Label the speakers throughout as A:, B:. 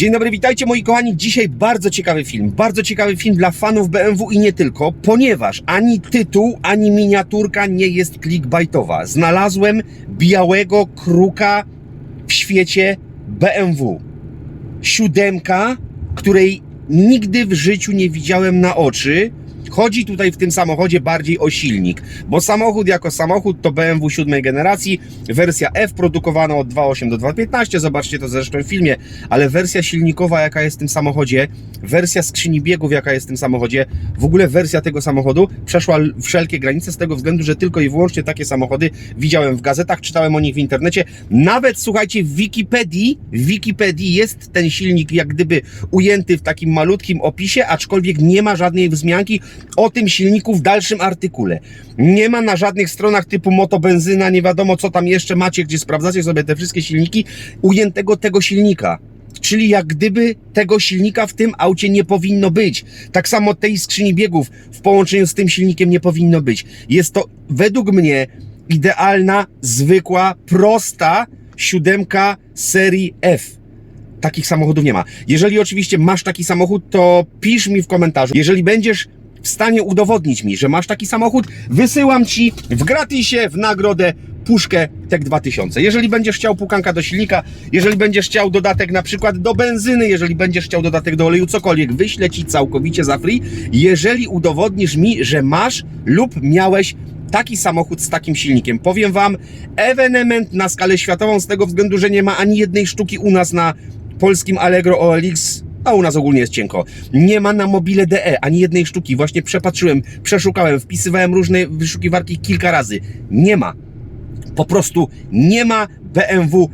A: Dzień dobry, witajcie moi kochani. Dzisiaj bardzo ciekawy film. Bardzo ciekawy film dla fanów BMW i nie tylko, ponieważ ani tytuł, ani miniaturka nie jest clickbaitowa. Znalazłem białego kruka w świecie BMW. Siódemka, której nigdy w życiu nie widziałem na oczy. Chodzi tutaj w tym samochodzie bardziej o silnik, bo samochód jako samochód to BMW siódmej generacji, wersja F produkowana od 2.8 do 2.15, zobaczcie to zresztą w filmie, ale wersja silnikowa jaka jest w tym samochodzie, wersja skrzyni biegów jaka jest w tym samochodzie, w ogóle wersja tego samochodu przeszła wszelkie granice z tego względu, że tylko i wyłącznie takie samochody widziałem w gazetach, czytałem o nich w internecie, nawet słuchajcie w Wikipedii, w Wikipedii jest ten silnik jak gdyby ujęty w takim malutkim opisie, aczkolwiek nie ma żadnej wzmianki o tym silniku w dalszym artykule. Nie ma na żadnych stronach typu motobenzyna, nie wiadomo co tam jeszcze macie, gdzie sprawdzacie sobie te wszystkie silniki, ujętego tego silnika. Czyli jak gdyby tego silnika w tym aucie nie powinno być. Tak samo tej skrzyni biegów w połączeniu z tym silnikiem nie powinno być. Jest to według mnie idealna, zwykła, prosta siódemka serii F. Takich samochodów nie ma. Jeżeli oczywiście masz taki samochód, to pisz mi w komentarzu. Jeżeli będziesz w stanie udowodnić mi, że masz taki samochód, wysyłam ci w gratisie, w nagrodę puszkę TEK 2000. Jeżeli będziesz chciał pukanka do silnika, jeżeli będziesz chciał dodatek na przykład do benzyny, jeżeli będziesz chciał dodatek do oleju, cokolwiek, wyślę ci całkowicie za free, jeżeli udowodnisz mi, że masz lub miałeś taki samochód z takim silnikiem. Powiem Wam, ewenement na skalę światową z tego względu, że nie ma ani jednej sztuki u nas na polskim Allegro OLX, a u nas ogólnie jest cienko. Nie ma na mobile DE ani jednej sztuki. Właśnie przepatrzyłem, przeszukałem, wpisywałem różne wyszukiwarki kilka razy. Nie ma. Po prostu nie ma BMW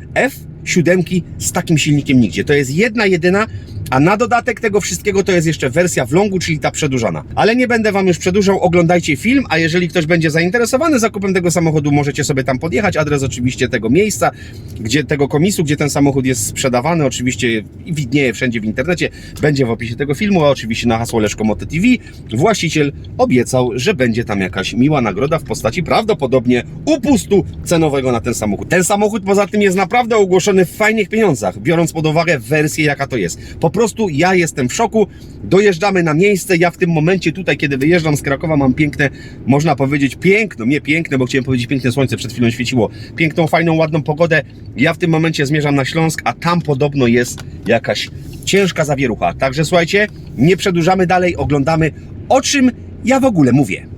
A: F7 z takim silnikiem nigdzie. To jest jedna, jedyna, a na dodatek tego wszystkiego to jest jeszcze wersja w longu, czyli ta przedłużana. Ale nie będę Wam już przedłużał, oglądajcie film, a jeżeli ktoś będzie zainteresowany zakupem tego samochodu, możecie sobie tam podjechać. Adres oczywiście tego miejsca, gdzie tego komisu, gdzie ten samochód jest sprzedawany, oczywiście widnieje wszędzie w internecie, będzie w opisie tego filmu, a oczywiście na hasło Leszko Moto TV. Właściciel obiecał, że będzie tam jakaś miła nagroda w postaci prawdopodobnie upustu cenowego na ten samochód. Ten samochód poza tym jest naprawdę ogłoszony w fajnych pieniądzach, biorąc pod uwagę wersję jaka to jest. Po prostu ja jestem w szoku, dojeżdżamy na miejsce, ja w tym momencie tutaj, kiedy wyjeżdżam z Krakowa mam piękne, można powiedzieć piękno, nie piękne, bo chciałem powiedzieć piękne słońce, przed chwilą świeciło, piękną, fajną, ładną pogodę. Ja w tym momencie zmierzam na Śląsk, a tam podobno jest jakaś ciężka zawierucha. Także słuchajcie, nie przedłużamy dalej, oglądamy o czym ja w ogóle mówię.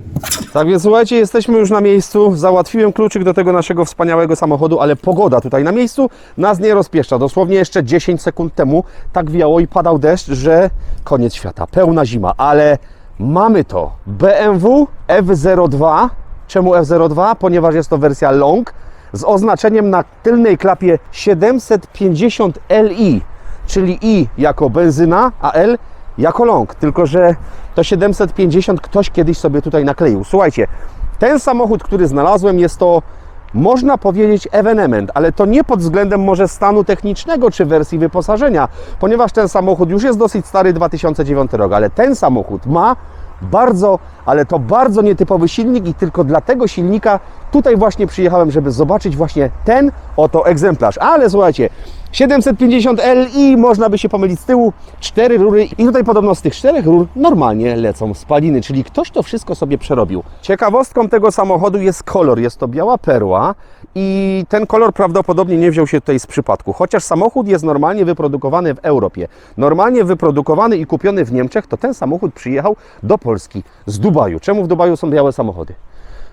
B: Tak więc słuchajcie, jesteśmy już na miejscu. Załatwiłem kluczyk do tego naszego wspaniałego samochodu, ale pogoda tutaj na miejscu nas nie rozpieszcza. Dosłownie jeszcze 10 sekund temu tak wiało i padał deszcz, że koniec świata, pełna zima, ale mamy to. BMW F02. Czemu F02? Ponieważ jest to wersja long z oznaczeniem na tylnej klapie 750 Li, czyli I jako benzyna, a L jako long, tylko że to 750 ktoś kiedyś sobie tutaj nakleił. Słuchajcie, ten samochód, który znalazłem, jest to można powiedzieć ewenement, ale to nie pod względem może stanu technicznego czy wersji wyposażenia, ponieważ ten samochód już jest dosyć stary, 2009 rok, ale ten samochód ma bardzo, ale to bardzo nietypowy silnik i tylko dla tego silnika tutaj właśnie przyjechałem, żeby zobaczyć właśnie ten oto egzemplarz. Ale słuchajcie, 750 Li można by się pomylić z tyłu, cztery rury i tutaj podobno z tych czterech rur normalnie lecą spaliny, czyli ktoś to wszystko sobie przerobił. Ciekawostką tego samochodu jest kolor, jest to biała perła i ten kolor prawdopodobnie nie wziął się tutaj z przypadku, chociaż samochód jest normalnie wyprodukowany w Europie, normalnie wyprodukowany i kupiony w Niemczech, to ten samochód przyjechał do Polski z Dubaju. Czemu w Dubaju są białe samochody?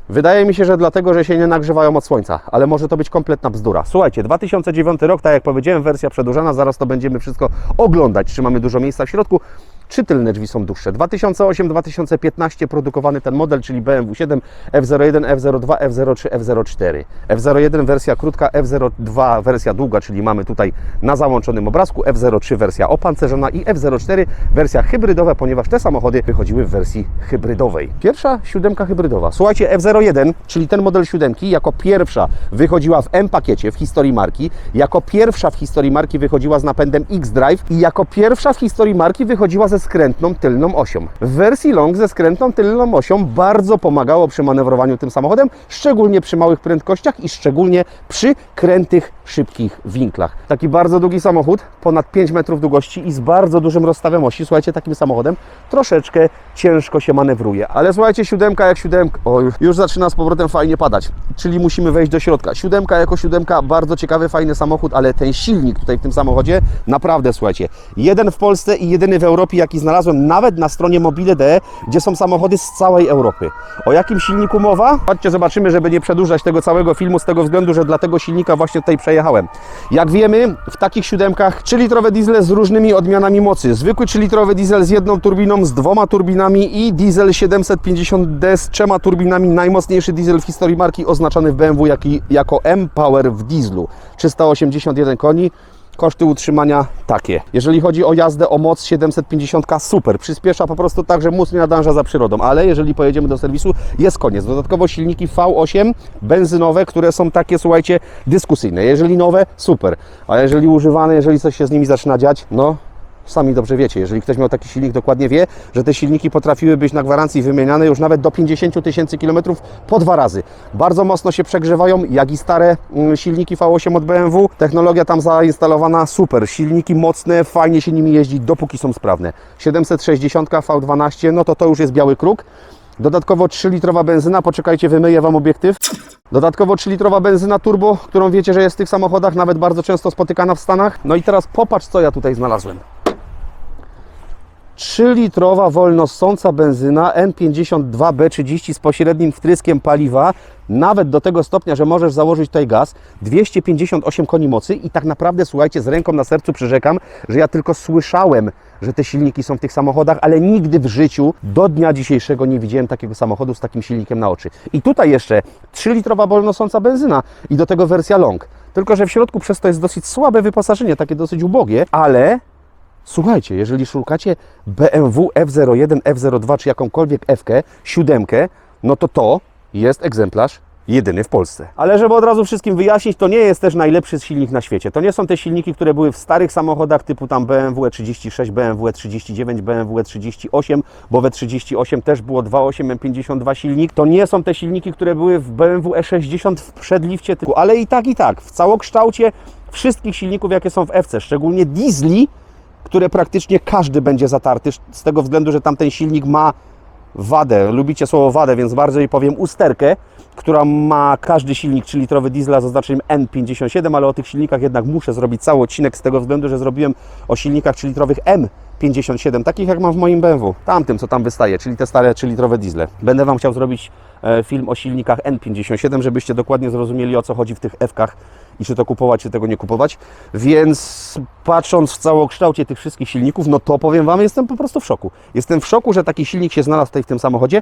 B: Wydaje mi się, że dlatego, że się nie nagrzewają od słońca, ale może to być kompletna bzdura. Słuchajcie, 2009 rok, tak jak powiedziałem, wersja przedłużana, zaraz to będziemy wszystko oglądać, czy mamy dużo miejsca w środku, czy tylne drzwi są dłuższe. 2008-2015 produkowany ten model, czyli BMW 7, F01, F02, F03, F04. F01 wersja krótka, F02 wersja długa, czyli mamy tutaj na załączonym obrazku, F03 wersja opancerzona i F04 wersja hybrydowa, ponieważ te samochody wychodziły w wersji hybrydowej. Pierwsza siódemka hybrydowa. Słuchajcie, F01, czyli ten model siódemki, jako pierwsza wychodziła w M-pakiecie w historii marki, jako pierwsza w historii marki wychodziła z napędem X-Drive i jako pierwsza w historii marki wychodziła ze
A: ze skrętną tylną osią. W wersji long ze skrętną tylną osią bardzo pomagało przy manewrowaniu tym samochodem, szczególnie przy małych prędkościach i szczególnie przy krętych, szybkich winklach. Taki bardzo długi samochód, ponad 5 metrów długości i z bardzo dużym rozstawem osi. Słuchajcie, takim samochodem troszeczkę ciężko się manewruje. Ale słuchajcie, siódemka jak siódemka. O, już, zaczyna z powrotem fajnie padać, czyli musimy wejść do środka. Siódemka jako siódemka, bardzo ciekawy, fajny samochód, ale ten silnik tutaj w tym samochodzie, naprawdę słuchajcie, jeden w Polsce i jedyny w Europie, jaki znalazłem nawet na stronie mobile.de, gdzie są samochody z całej Europy. O jakim silniku mowa? Chodźcie, zobaczymy, żeby nie przedłużać tego całego filmu z tego względu, że dla tego silnika właśnie tutaj przejechałem. Jak wiemy, w takich siódemkach 3-litrowe diesle z różnymi odmianami mocy. Zwykły 3-litrowy diesel z jedną turbiną, z dwoma turbinami i diesel 750D z trzema turbinami. Najmocniejszy diesel w historii marki oznaczony w BMW jako M-Power w dieslu. 381 koni. Koszty utrzymania takie. Jeżeli chodzi o jazdę o moc 750, super. Przyspiesza po prostu tak, że mózg nie nadąża za przyrodą, ale jeżeli pojedziemy do serwisu, jest koniec. Dodatkowo silniki V8 benzynowe, które są takie, słuchajcie, dyskusyjne. Jeżeli nowe, super. A jeżeli używane, jeżeli coś się z nimi zaczyna dziać, no Sami dobrze wiecie, jeżeli ktoś miał taki silnik, dokładnie wie, że te silniki potrafiły być na gwarancji wymieniane już nawet do 50 tysięcy kilometrów po dwa razy. Bardzo mocno się przegrzewają, jak i stare mm, silniki V8 od BMW. Technologia tam zainstalowana super. Silniki mocne, fajnie się nimi jeździ, dopóki są sprawne. 760 V12, no to to już jest biały kruk. Dodatkowo 3-litrowa benzyna, poczekajcie, wymyję Wam obiektyw. Dodatkowo 3-litrowa benzyna turbo, którą wiecie, że jest w tych samochodach, nawet bardzo często spotykana w Stanach. No i teraz popatrz, co ja tutaj znalazłem. 3-litrowa wolnossąca benzyna N52B30 z pośrednim wtryskiem paliwa, nawet do tego stopnia, że możesz założyć tutaj gaz, 258 koni mocy i tak naprawdę, słuchajcie, z ręką na sercu przyrzekam, że ja tylko słyszałem, że te silniki są w tych samochodach, ale nigdy w życiu do dnia dzisiejszego nie widziałem takiego samochodu z takim silnikiem na oczy. I tutaj jeszcze 3-litrowa wolnossąca benzyna i do tego wersja long. Tylko, że w środku przez to jest dosyć słabe wyposażenie, takie dosyć ubogie, ale Słuchajcie, jeżeli szukacie BMW F01, F02 czy jakąkolwiek F-kę, siódemkę, no to to jest egzemplarz jedyny w Polsce. Ale żeby od razu wszystkim wyjaśnić, to nie jest też najlepszy silnik na świecie. To nie są te silniki, które były w starych samochodach typu tam BMW E36, BMW E39, BMW E38, bo w E38 też było 2.8 M52 silnik. To nie są te silniki, które były w BMW E60 w przedlifcie, typu, ale i tak, i tak, w całokształcie wszystkich silników, jakie są w FC, szczególnie diesli, które praktycznie każdy będzie zatarty, z tego względu, że tamten silnik ma wadę, lubicie słowo wadę, więc bardziej powiem usterkę, która ma każdy silnik 3-litrowy diesla z oznaczeniem N57, ale o tych silnikach jednak muszę zrobić cały odcinek z tego względu, że zrobiłem o silnikach 3-litrowych M57, takich jak mam w moim BMW, tamtym co tam wystaje, czyli te stare 3-litrowe diesle. Będę Wam chciał zrobić e, film o silnikach N57, żebyście dokładnie zrozumieli o co chodzi w tych F-kach i czy to kupować, czy tego nie kupować. Więc patrząc w całokształcie tych wszystkich silników, no to powiem Wam, jestem po prostu w szoku. Jestem w szoku, że taki silnik się znalazł tutaj w tym samochodzie.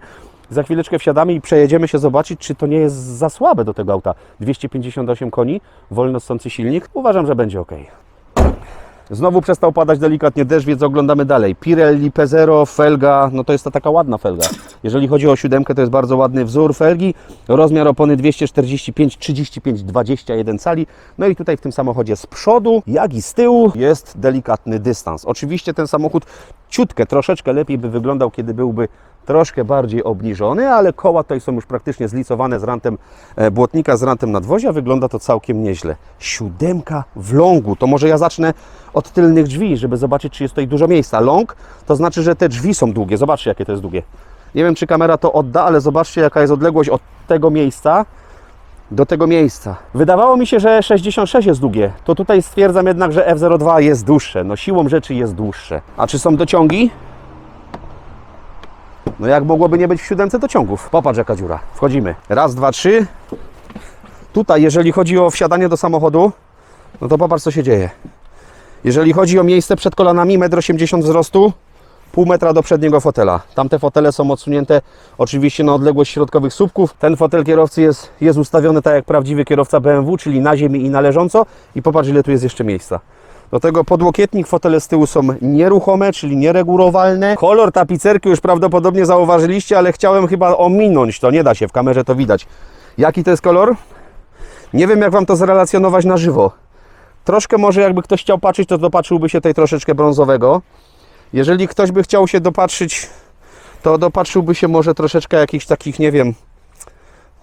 A: Za chwileczkę wsiadamy i przejedziemy się zobaczyć, czy to nie jest za słabe do tego auta. 258 koni, wolno silnik. Uważam, że będzie ok. Znowu przestał padać delikatnie deszcz, więc oglądamy dalej. Pirelli P0, felga, no to jest ta taka ładna felga. Jeżeli chodzi o siódemkę, to jest bardzo ładny wzór felgi. Rozmiar opony 245, 35, 21 cali. No i tutaj w tym samochodzie z przodu, jak i z tyłu jest delikatny dystans. Oczywiście ten samochód ciutkę, troszeczkę lepiej by wyglądał, kiedy byłby troszkę bardziej obniżony, ale koła tutaj są już praktycznie zlicowane z rantem e, błotnika, z rantem nadwozia. Wygląda to całkiem nieźle. Siódemka w longu. To może ja zacznę od tylnych drzwi, żeby zobaczyć, czy jest tutaj dużo miejsca. Long to znaczy, że te drzwi są długie. Zobaczcie, jakie to jest długie. Nie wiem, czy kamera to odda, ale zobaczcie, jaka jest odległość od tego miejsca do tego miejsca. Wydawało mi się, że 66 jest długie. To tutaj stwierdzam jednak, że F02 jest dłuższe. No siłą rzeczy jest dłuższe. A czy są dociągi? No jak mogłoby nie być w siódemce dociągów? Popatrz jaka dziura. Wchodzimy. Raz, dwa, trzy. Tutaj, jeżeli chodzi o wsiadanie do samochodu, no to popatrz co się dzieje. Jeżeli chodzi o miejsce przed kolanami, 1,80 m wzrostu, pół metra do przedniego fotela. Tamte fotele są odsunięte oczywiście na odległość środkowych słupków. Ten fotel kierowcy jest, jest ustawiony tak jak prawdziwy kierowca BMW, czyli na ziemi i na leżąco. I popatrz ile tu jest jeszcze miejsca. Do tego podłokietnik, fotele z tyłu są nieruchome, czyli nieregulowalne. Kolor tapicerki już prawdopodobnie zauważyliście, ale chciałem chyba ominąć to. Nie da się, w kamerze to widać. Jaki to jest kolor? Nie wiem jak Wam to zrelacjonować na żywo. Troszkę może jakby ktoś chciał patrzeć, to dopatrzyłby się tej troszeczkę brązowego. Jeżeli ktoś by chciał się dopatrzyć, to dopatrzyłby się może troszeczkę jakichś takich, nie wiem,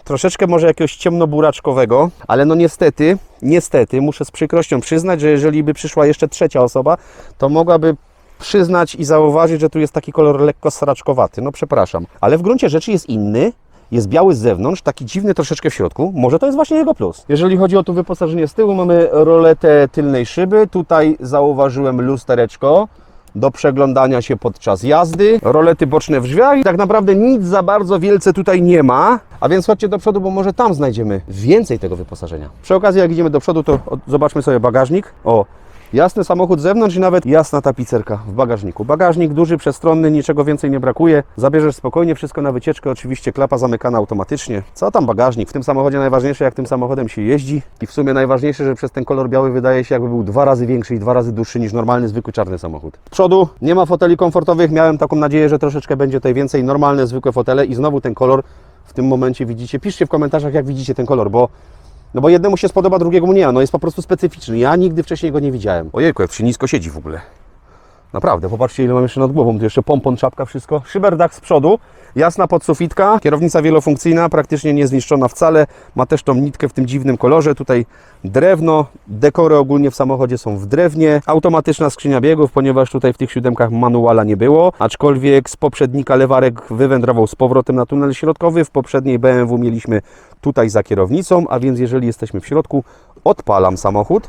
A: troszeczkę może jakiegoś ciemnoburaczkowego, ale no niestety, niestety, muszę z przykrością przyznać, że jeżeli by przyszła jeszcze trzecia osoba, to mogłaby przyznać i zauważyć, że tu jest taki kolor lekko sraczkowaty. No przepraszam, ale w gruncie rzeczy jest inny. Jest biały z zewnątrz, taki dziwny troszeczkę w środku. Może to jest właśnie jego plus. Jeżeli chodzi o tu wyposażenie z tyłu, mamy roletę tylnej szyby. Tutaj zauważyłem lustereczko do przeglądania się podczas jazdy. Rolety boczne w drzwiach i tak naprawdę nic za bardzo wielce tutaj nie ma. A więc chodźcie do przodu, bo może tam znajdziemy więcej tego wyposażenia. Przy okazji, jak idziemy do przodu, to zobaczmy sobie bagażnik. O, jasny samochód z zewnątrz i nawet jasna tapicerka w bagażniku. Bagażnik duży, przestronny, niczego więcej nie brakuje. Zabierzesz spokojnie wszystko na wycieczkę, oczywiście klapa zamykana automatycznie. Co tam bagażnik? W tym samochodzie najważniejsze, jak tym samochodem się jeździ i w sumie najważniejsze, że przez ten kolor biały wydaje się jakby był dwa razy większy i dwa razy dłuższy niż normalny, zwykły czarny samochód. Z przodu nie ma foteli komfortowych, miałem taką nadzieję, że troszeczkę będzie tutaj więcej normalne, zwykłe fotele i znowu ten kolor w tym momencie widzicie. Piszcie w komentarzach, jak widzicie ten kolor, bo no bo jednemu się spodoba, drugiemu nie. No jest po prostu specyficzny. Ja nigdy wcześniej go nie widziałem. Ojejku, jak się nisko siedzi w ogóle. Naprawdę, popatrzcie ile mam jeszcze nad głową. Tu jeszcze pompon, czapka, wszystko. Szyberdach z przodu, jasna podsufitka, kierownica wielofunkcyjna, praktycznie niezniszczona wcale. Ma też tą nitkę w tym dziwnym kolorze. Tutaj drewno, dekory ogólnie w samochodzie są w drewnie. Automatyczna skrzynia biegów, ponieważ tutaj w tych siódemkach manuala nie było. Aczkolwiek z poprzednika lewarek wywędrował z powrotem na tunel środkowy. W poprzedniej BMW mieliśmy tutaj za kierownicą, a więc jeżeli jesteśmy w środku, odpalam samochód.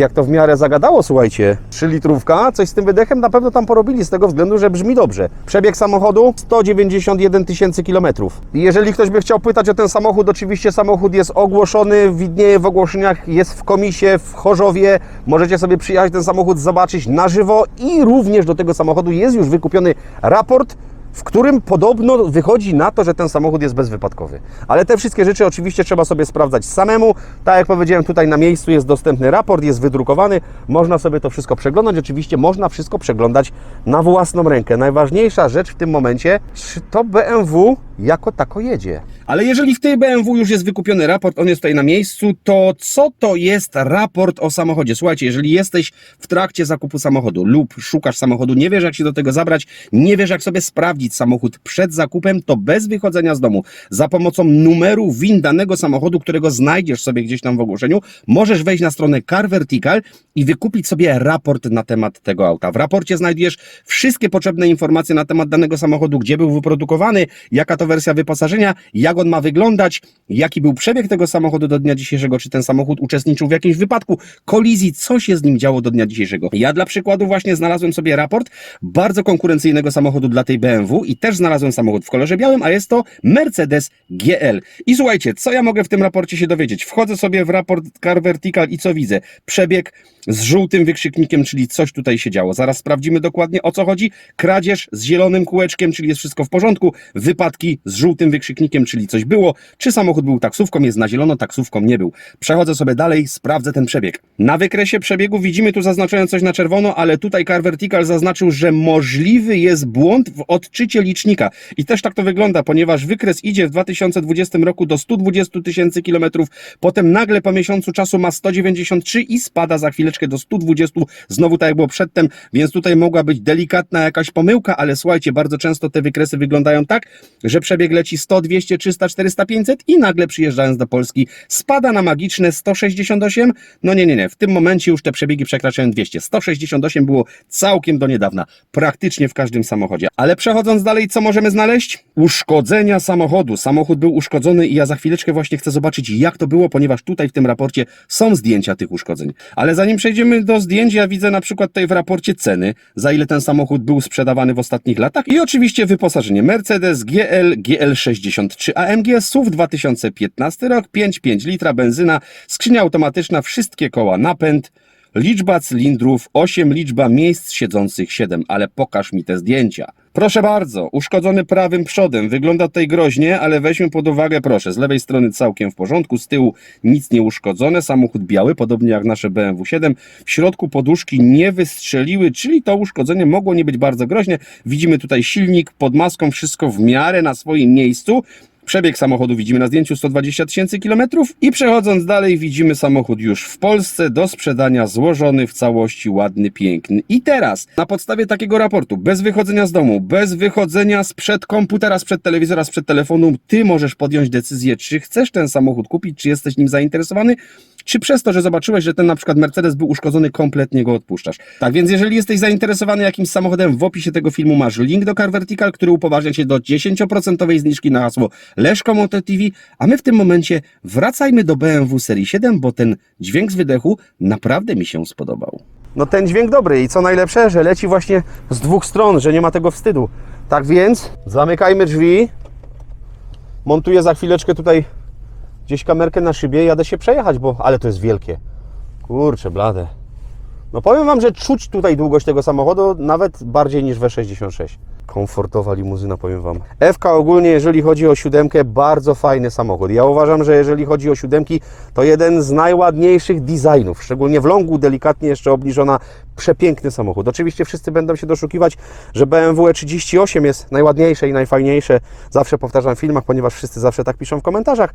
A: Jak to w miarę zagadało, słuchajcie, 3 litrówka, coś z tym wydechem na pewno tam porobili z tego względu, że brzmi dobrze. Przebieg samochodu 191 tysięcy kilometrów. Jeżeli ktoś by chciał pytać o ten samochód, oczywiście samochód jest ogłoszony, widnieje w ogłoszeniach, jest w komisie, w Chorzowie. Możecie sobie przyjechać ten samochód zobaczyć na żywo i również do tego samochodu jest już wykupiony raport w którym podobno wychodzi na to, że ten samochód jest bezwypadkowy. Ale te wszystkie rzeczy oczywiście trzeba sobie sprawdzać samemu. Tak jak powiedziałem, tutaj na miejscu jest dostępny raport, jest wydrukowany, można sobie to wszystko przeglądać. Oczywiście można wszystko przeglądać na własną rękę. Najważniejsza rzecz w tym momencie, czy to BMW jako tako jedzie.
C: Ale jeżeli w tej BMW już jest wykupiony raport, on jest tutaj na miejscu, to co to jest raport o samochodzie? Słuchajcie, jeżeli jesteś w trakcie zakupu samochodu lub szukasz samochodu, nie wiesz jak się do tego zabrać, nie wiesz jak sobie sprawdzić samochód przed zakupem, to bez wychodzenia z domu, za pomocą numeru WIN danego samochodu, którego znajdziesz sobie gdzieś tam w ogłoszeniu, możesz wejść na stronę Car Vertical i wykupić sobie raport na temat tego auta. W raporcie znajdziesz wszystkie potrzebne informacje na temat danego samochodu, gdzie był wyprodukowany, jaka to wersja wyposażenia, jak on ma wyglądać, jaki był przebieg tego samochodu do dnia dzisiejszego, czy ten samochód uczestniczył w jakimś wypadku, kolizji, co się z nim działo do dnia dzisiejszego. Ja dla przykładu właśnie znalazłem sobie raport bardzo konkurencyjnego samochodu dla tej BMW i też znalazłem samochód w kolorze białym, a jest to Mercedes GL. I słuchajcie, co ja mogę w tym raporcie się dowiedzieć? Wchodzę sobie w raport Car Vertical i co widzę? Przebieg z żółtym wykrzyknikiem, czyli coś tutaj się działo. Zaraz sprawdzimy dokładnie o co chodzi. Kradzież z zielonym kółeczkiem, czyli jest wszystko w porządku. Wypadki z żółtym wykrzyknikiem, czyli coś było. Czy samochód był taksówką, jest na zielono, taksówką nie był. Przechodzę sobie dalej, sprawdzę ten przebieg. Na wykresie przebiegu widzimy tu zaznaczone coś na czerwono, ale tutaj Car Vertical zaznaczył, że możliwy jest błąd w odczycie licznika. I też tak to wygląda, ponieważ wykres idzie w 2020 roku do 120 tysięcy kilometrów, potem nagle po miesiącu czasu ma 193 i spada za chwileczkę do 120, znowu tak jak było przedtem, więc tutaj mogła być delikatna jakaś pomyłka, ale słuchajcie, bardzo często te wykresy wyglądają tak, że przebieg leci 100, 200, 300, 400, 500 i nagle przyjeżdżając do Polski spada na magiczne 168. No nie, nie, nie, w tym momencie już te przebiegi przekraczają 200. 168 było całkiem do niedawna, praktycznie w każdym samochodzie. Ale przechodząc dalej, co możemy znaleźć? Uszkodzenia samochodu. Samochód był uszkodzony i ja za chwileczkę właśnie chcę zobaczyć, jak to było, ponieważ tutaj w tym raporcie są zdjęcia tych uszkodzeń. Ale zanim przejdziemy do zdjęć, ja widzę na przykład tutaj w raporcie ceny, za ile ten samochód był sprzedawany w ostatnich latach i oczywiście wyposażenie Mercedes GL, GL63 AMG, SUV 2015 rok, 5,5 litra benzyna, skrzynia automatyczna, wszystkie koła napęd,
A: liczba cylindrów 8, liczba miejsc siedzących 7, ale pokaż mi te zdjęcia. Proszę bardzo, uszkodzony prawym przodem. Wygląda tutaj groźnie, ale weźmy pod uwagę, proszę, z lewej strony całkiem w porządku, z tyłu nic nie uszkodzone, samochód biały, podobnie jak nasze BMW 7. W środku poduszki nie wystrzeliły, czyli to uszkodzenie mogło nie być bardzo groźne. Widzimy tutaj silnik pod maską, wszystko w miarę na swoim miejscu. Przebieg samochodu widzimy na zdjęciu 120 tysięcy kilometrów i przechodząc dalej widzimy samochód już w Polsce do sprzedania złożony w całości, ładny, piękny. I teraz na podstawie takiego raportu, bez wychodzenia z domu, bez wychodzenia sprzed komputera, sprzed telewizora, sprzed telefonu, ty możesz podjąć decyzję, czy chcesz ten samochód kupić, czy jesteś nim zainteresowany, czy przez to, że zobaczyłeś, że ten na przykład Mercedes był uszkodzony, kompletnie go odpuszczasz. Tak więc jeżeli jesteś zainteresowany jakimś samochodem, w opisie tego filmu masz link do Car Vertical, który upoważnia cię do 10% zniżki na hasło Leszko Moto TV, a my w tym momencie wracajmy do BMW serii 7, bo ten dźwięk z wydechu naprawdę mi się spodobał.
D: No ten dźwięk dobry i co najlepsze, że leci właśnie z dwóch stron, że nie ma tego wstydu. Tak więc zamykajmy drzwi. Montuję za chwileczkę tutaj gdzieś kamerkę na szybie, jadę się przejechać, bo ale to jest wielkie. Kurczę, blade. No powiem Wam, że czuć tutaj długość tego samochodu nawet bardziej niż W66. Komfortowa limuzyna, powiem Wam. FK ogólnie, jeżeli chodzi o siódemkę, bardzo fajny samochód. Ja uważam, że jeżeli chodzi o siódemki, to jeden z najładniejszych designów, szczególnie w longu, delikatnie jeszcze obniżona, przepiękny samochód. Oczywiście wszyscy będą się doszukiwać, że BMW E38 jest najładniejsze i najfajniejsze. Zawsze powtarzam w filmach, ponieważ wszyscy zawsze tak piszą w komentarzach.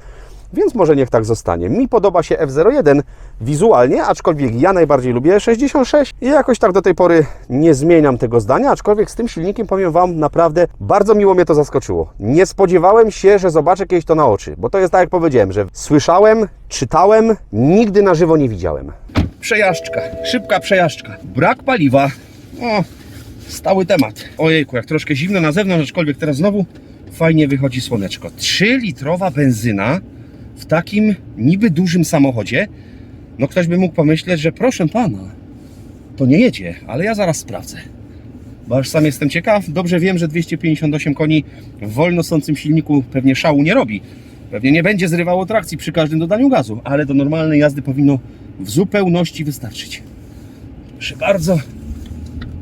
D: Więc może niech tak zostanie. Mi podoba się F01 wizualnie, aczkolwiek ja najbardziej lubię 66 i jakoś tak do tej pory nie zmieniam tego zdania, aczkolwiek z tym silnikiem powiem Wam naprawdę bardzo miło mnie to zaskoczyło. Nie spodziewałem się, że zobaczę kiedyś to na oczy, bo to jest tak jak powiedziałem, że słyszałem, czytałem, nigdy na żywo nie widziałem.
A: Przejażdżka, szybka przejażdżka. Brak paliwa. O, stały temat. Ojejku, jak troszkę zimno na zewnątrz, aczkolwiek teraz znowu fajnie wychodzi słoneczko. 3-litrowa benzyna w takim niby dużym samochodzie. No ktoś by mógł pomyśleć, że proszę pana, to nie jedzie, ale ja zaraz sprawdzę. Bo aż sam jestem ciekaw. Dobrze wiem, że 258 koni w wolno sącym silniku pewnie szału nie robi. Pewnie nie będzie zrywało trakcji przy każdym dodaniu gazu, ale do normalnej jazdy powinno w zupełności wystarczyć. Proszę bardzo.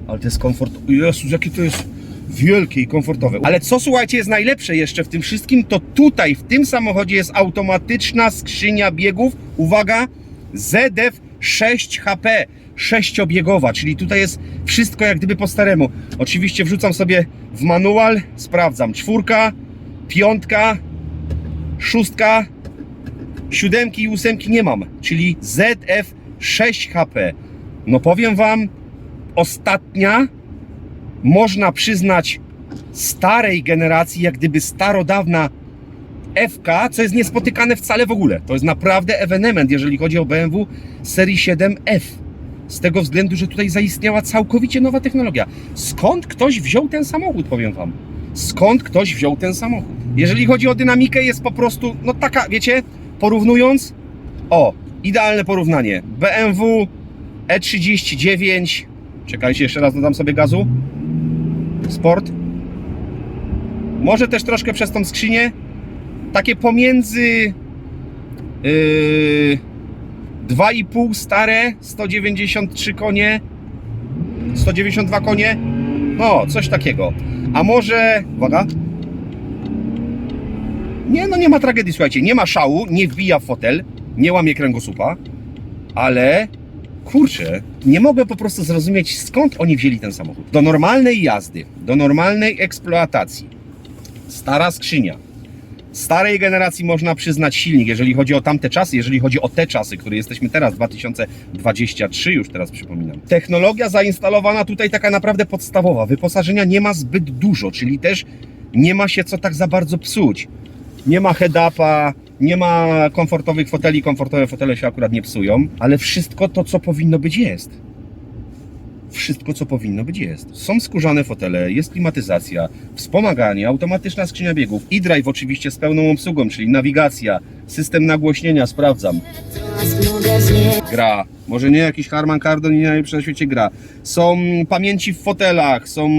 A: Ale to jest komfort. Jezus, jakie to jest wielkie i komfortowe. Ale co słuchajcie jest najlepsze jeszcze w tym wszystkim, to tutaj w tym samochodzie jest automatyczna skrzynia biegów. Uwaga, ZF 6HP. Sześciobiegowa, czyli tutaj jest wszystko jak gdyby po staremu. Oczywiście wrzucam sobie w manual, sprawdzam. Czwórka, piątka, szóstka, siódemki i ósemki nie mam, czyli ZF 6HP. No powiem Wam, ostatnia, można przyznać, starej generacji, jak gdyby starodawna FK, co jest niespotykane wcale w ogóle. To jest naprawdę ewenement, jeżeli chodzi o BMW serii 7F. Z tego względu, że tutaj zaistniała całkowicie nowa technologia. Skąd ktoś wziął ten samochód, powiem Wam? Skąd ktoś wziął ten samochód? Jeżeli chodzi o dynamikę, jest po prostu, no taka, wiecie, porównując, o, idealne porównanie. BMW E39, czekajcie, jeszcze raz dodam sobie gazu. Sport. Może też troszkę przez tą skrzynię. Takie pomiędzy yy, 2,5 stare, 193 konie, 192 konie. No, coś takiego. A może, uwaga. Nie, no nie ma tragedii, słuchajcie, nie ma szału, nie wbija fotel, nie łamie kręgosłupa, ale kurczę, nie mogę po prostu zrozumieć skąd oni wzięli ten samochód. Do normalnej jazdy, do normalnej eksploatacji. Stara skrzynia. Starej generacji można przyznać silnik, jeżeli chodzi o tamte czasy, jeżeli chodzi o te czasy, które jesteśmy teraz, 2023 już teraz przypominam. Technologia zainstalowana tutaj taka naprawdę podstawowa. Wyposażenia nie ma zbyt dużo, czyli też nie ma się co tak za bardzo psuć. Nie ma head-upa, nie ma komfortowych foteli, komfortowe fotele się akurat nie psują, ale wszystko to, co powinno być, jest. Wszystko, co powinno być, jest. Są skórzane fotele, jest klimatyzacja, wspomaganie, automatyczna skrzynia biegów, e-drive oczywiście z pełną obsługą, czyli nawigacja, system nagłośnienia, sprawdzam. Gra. Może nie jakiś Harman Kardon i nie najlepszy na świecie gra. Są pamięci w fotelach, są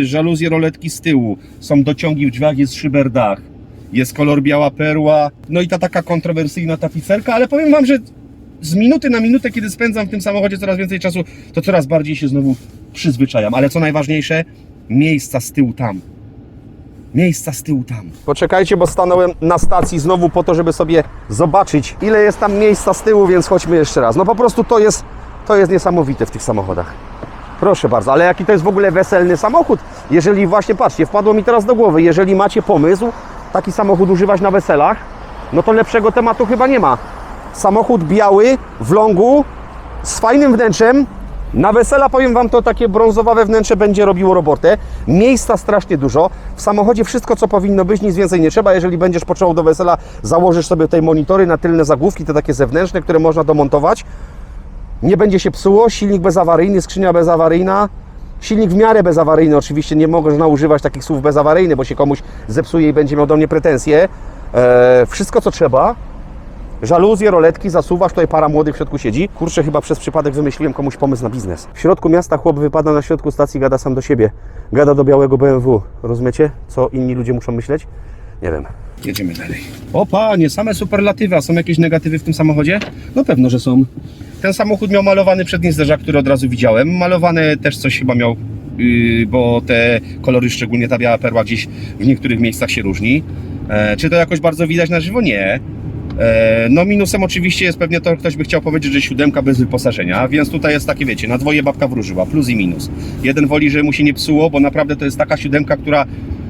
A: e, żaluzje roletki z tyłu, są dociągi w drzwiach, jest szyberdach jest kolor biała perła, no i ta taka kontrowersyjna tapicerka, ale powiem Wam, że
C: z minuty na minutę, kiedy spędzam w tym samochodzie coraz więcej czasu, to coraz bardziej się znowu przyzwyczajam. Ale co najważniejsze, miejsca z tyłu tam. Miejsca z tyłu tam.
A: Poczekajcie, bo stanąłem na stacji znowu po to, żeby sobie zobaczyć, ile jest tam miejsca z tyłu, więc chodźmy jeszcze raz. No po prostu to jest, to jest niesamowite w tych samochodach. Proszę bardzo, ale jaki to jest w ogóle weselny samochód? Jeżeli właśnie, patrzcie, wpadło mi teraz do głowy, jeżeli macie pomysł taki samochód używać na weselach, no to lepszego tematu chyba nie ma. Samochód biały, w longu, z fajnym wnętrzem. Na wesela powiem Wam to takie brązowawe wnętrze będzie robiło robotę. Miejsca strasznie dużo. W samochodzie wszystko co powinno być, nic więcej nie trzeba. Jeżeli będziesz począł do wesela, założysz sobie tutaj monitory na tylne zagłówki, te takie zewnętrzne, które można domontować. Nie będzie się psuło, silnik bezawaryjny, skrzynia bezawaryjna. Silnik w miarę bezawaryjny, oczywiście nie można używać takich słów bezawaryjny, bo się komuś zepsuje i będzie miał do mnie pretensje. Eee, wszystko co trzeba, Żaluzje, roletki, zasuwasz, tutaj para młodych w środku siedzi. Kurczę, chyba przez przypadek wymyśliłem komuś pomysł na biznes. W środku miasta chłop wypada na środku stacji, gada sam do siebie. Gada do białego BMW. Rozumiecie, co inni ludzie muszą myśleć? Nie wiem.
C: Jedziemy dalej. O panie, same superlatywy, a są jakieś negatywy w tym samochodzie? No pewno, że są. Ten samochód miał malowany przedni zderzak, który od razu widziałem. Malowany też coś chyba miał, yy, bo te kolory, szczególnie ta biała perła gdzieś w niektórych miejscach się różni. E, czy to jakoś bardzo widać na żywo? Nie. E, No minusem oczywiście jest pewnie to, ktoś by chciał powiedzieć, że siódemka bez wyposażenia, więc tutaj jest takie, wiecie, na dwoje babka wróżyła, plus i minus. Jeden woli, że mu się nie psuło, bo naprawdę to jest taka siódemka, która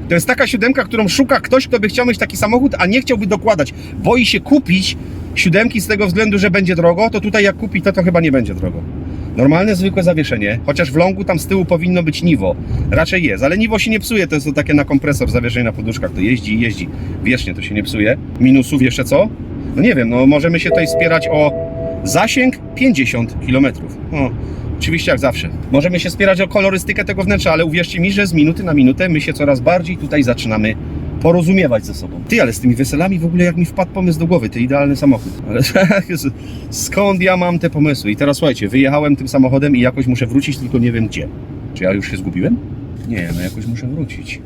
C: to jest taka siódemka, którą szuka ktoś, kto by chciał mieć taki samochód, a nie chciałby dokładać. Boi się kupić siódemki z tego względu, że będzie drogo, to tutaj jak kupi, to to chyba nie będzie drogo. Normalne, zwykłe zawieszenie, chociaż w longu tam z tyłu powinno być niwo. Raczej jest, ale niwo się nie psuje, to jest to takie na kompresor, zawieszenie na poduszkach, to jeździ i jeździ. Wiecznie to się nie psuje. Minusów jeszcze co? No nie wiem, no możemy się tutaj spierać o zasięg 50 km. No, oczywiście jak zawsze. Możemy się spierać o kolorystykę tego wnętrza, ale uwierzcie mi, że z minuty na minutę my się coraz bardziej tutaj zaczynamy porozumiewać ze sobą. Ty, ale z tymi weselami w ogóle jak mi wpadł pomysł do głowy, to idealny samochód. Ale skąd ja mam te pomysły? I teraz słuchajcie, wyjechałem tym samochodem i jakoś muszę wrócić, tylko nie wiem gdzie. Czy ja już się zgubiłem? Nie, no jakoś muszę wrócić.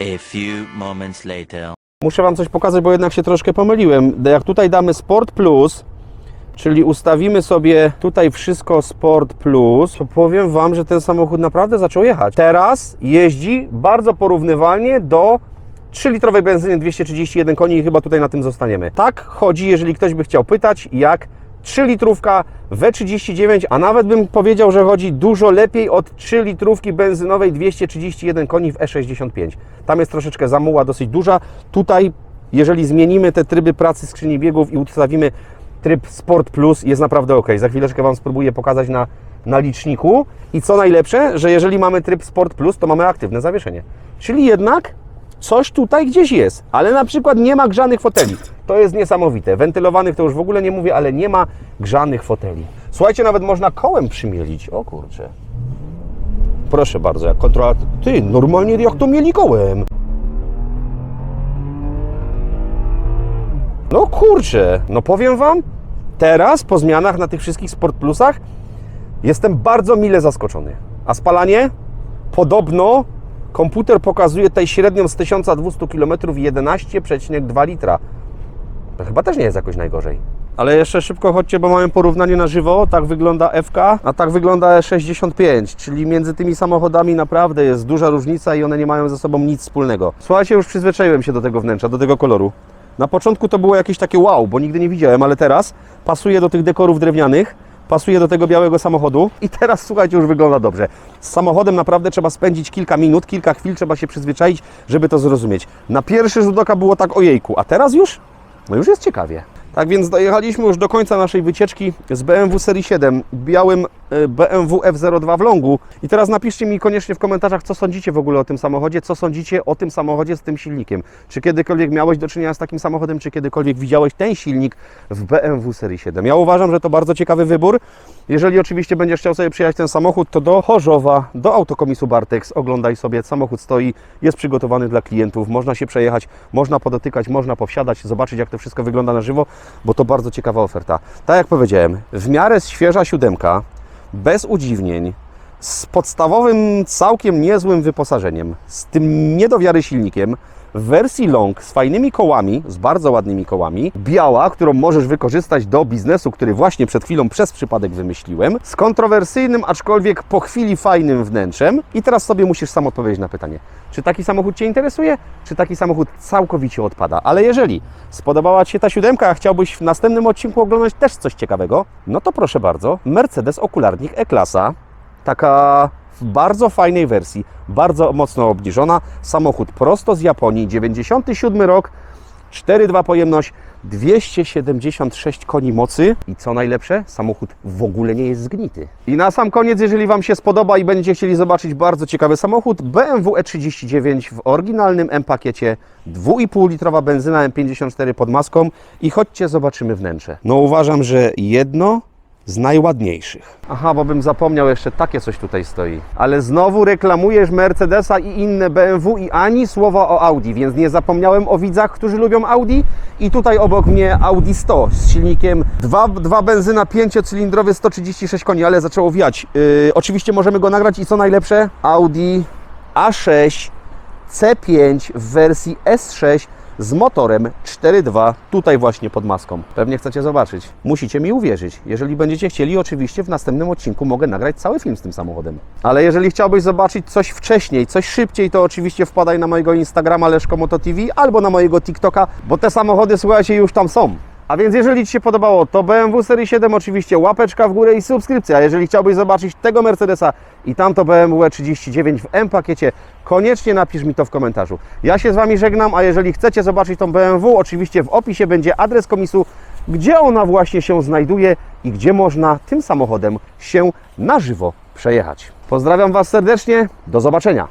E: A few moments later.
A: Muszę Wam coś pokazać, bo jednak się troszkę pomyliłem. Jak tutaj damy Sport Plus, czyli ustawimy sobie tutaj wszystko Sport Plus, to powiem Wam, że ten samochód naprawdę zaczął jechać. Teraz jeździ bardzo porównywalnie do 3-litrowej benzyny 231 koni i chyba tutaj na tym zostaniemy. Tak chodzi, jeżeli ktoś by chciał pytać, jak 3-litrówka W39, a nawet bym powiedział, że chodzi dużo lepiej od 3-litrówki benzynowej 231 koni w E65. Tam jest troszeczkę zamuła dosyć duża. Tutaj, jeżeli zmienimy te tryby pracy skrzyni biegów i ustawimy tryb Sport Plus, jest naprawdę ok. Za chwileczkę Wam spróbuję pokazać na, na liczniku. I co najlepsze, że jeżeli mamy tryb Sport Plus, to mamy aktywne zawieszenie. Czyli jednak coś tutaj gdzieś jest, ale na przykład nie ma grzanych foteli. To jest niesamowite. Wentylowanych to już w ogóle nie mówię, ale nie ma grzanych foteli. Słuchajcie, nawet można kołem przymielić. O kurczę. Proszę bardzo, jak kontrola... Ty, normalnie jak to mieli kołem. No kurczę, no powiem Wam, teraz po zmianach na tych wszystkich Sport Plusach jestem bardzo mile zaskoczony. A spalanie? Podobno komputer pokazuje tutaj średnią z 1200 km 11,2 litra. To chyba też nie jest jakoś najgorzej. Ale jeszcze szybko chodźcie, bo mamy porównanie na żywo. Tak wygląda FK, a tak wygląda E65, czyli między tymi samochodami naprawdę jest duża różnica i one nie mają ze sobą nic wspólnego. Słuchajcie, już przyzwyczaiłem się do tego wnętrza, do tego koloru. Na początku to było jakieś takie wow, bo nigdy nie widziałem, ale teraz pasuje do tych dekorów drewnianych, pasuje do tego białego samochodu i teraz słuchajcie, już wygląda dobrze. Z samochodem naprawdę trzeba spędzić kilka minut, kilka chwil, trzeba się przyzwyczaić, żeby to zrozumieć. Na pierwszy rzut oka było tak ojejku, a teraz już? No już jest ciekawie. Tak więc dojechaliśmy już do końca naszej wycieczki z BMW Serii 7, białym e, BMW F02 w Longu. I teraz napiszcie mi koniecznie w komentarzach, co sądzicie w ogóle o tym samochodzie, co sądzicie o tym samochodzie z tym silnikiem. Czy kiedykolwiek miałeś do czynienia z takim samochodem, czy kiedykolwiek widziałeś ten silnik w BMW Serii 7. Ja uważam, że to bardzo ciekawy wybór. Jeżeli oczywiście będziesz chciał sobie przyjechać ten samochód, to do Chorzowa, do autokomisu Bartex, oglądaj sobie, samochód stoi, jest przygotowany dla klientów, można się przejechać, można podotykać, można powsiadać, zobaczyć jak to wszystko wygląda na żywo, bo to bardzo ciekawa oferta. Tak jak powiedziałem, w miarę świeża siódemka, bez udziwnień, z podstawowym, całkiem niezłym wyposażeniem, z tym nie do wiary silnikiem, w wersji long z fajnymi kołami, z bardzo ładnymi kołami, biała, którą możesz wykorzystać do biznesu, który właśnie przed chwilą przez przypadek wymyśliłem, z kontrowersyjnym, aczkolwiek po chwili fajnym wnętrzem. I teraz sobie musisz sam odpowiedzieć na pytanie, czy taki samochód Cię interesuje, czy taki samochód całkowicie odpada. Ale jeżeli spodobała Ci się ta siódemka, a chciałbyś w następnym odcinku oglądać też coś ciekawego, no to proszę bardzo, Mercedes okularnik E-klasa, taka w bardzo fajnej wersji, bardzo mocno obniżona, samochód prosto z Japonii, 97 rok, 4,2 pojemność, 276 koni mocy i co najlepsze, samochód w ogóle nie jest zgnity. I na sam koniec, jeżeli Wam się spodoba i będziecie chcieli zobaczyć bardzo ciekawy samochód, BMW E39 w oryginalnym M-pakiecie, 2,5 litrowa benzyna M54 pod maską i chodźcie zobaczymy wnętrze. No uważam, że jedno z najładniejszych. Aha, bo bym zapomniał, jeszcze takie coś tutaj stoi. Ale znowu reklamujesz Mercedesa i inne BMW i ani słowa o Audi, więc nie zapomniałem o widzach, którzy lubią Audi. I tutaj obok mnie Audi 100 z silnikiem 2, 2 benzyna 5-cylindrowy 136 koni, ale zaczęło wiać. Yy, oczywiście możemy go nagrać i co najlepsze, Audi A6 C5 w wersji S6 z motorem 4.2 tutaj właśnie pod maską. Pewnie chcecie zobaczyć. Musicie mi uwierzyć. Jeżeli będziecie chcieli, oczywiście w następnym odcinku mogę nagrać cały film z tym samochodem. Ale jeżeli chciałbyś zobaczyć coś wcześniej, coś szybciej, to oczywiście wpadaj na mojego Instagrama Leszko Moto TV albo na mojego TikToka, bo te samochody, słuchajcie, już tam są. A więc jeżeli Ci się podobało, to BMW Serii 7 oczywiście łapeczka w górę i subskrypcja. A jeżeli chciałbyś zobaczyć tego Mercedesa i tamto BMW 39 w M-pakiecie, koniecznie napisz mi to w komentarzu. Ja się z Wami żegnam, a jeżeli chcecie zobaczyć tą BMW, oczywiście w opisie będzie adres komisu, gdzie ona właśnie się znajduje i gdzie można tym samochodem się na żywo przejechać. Pozdrawiam Was serdecznie, do zobaczenia.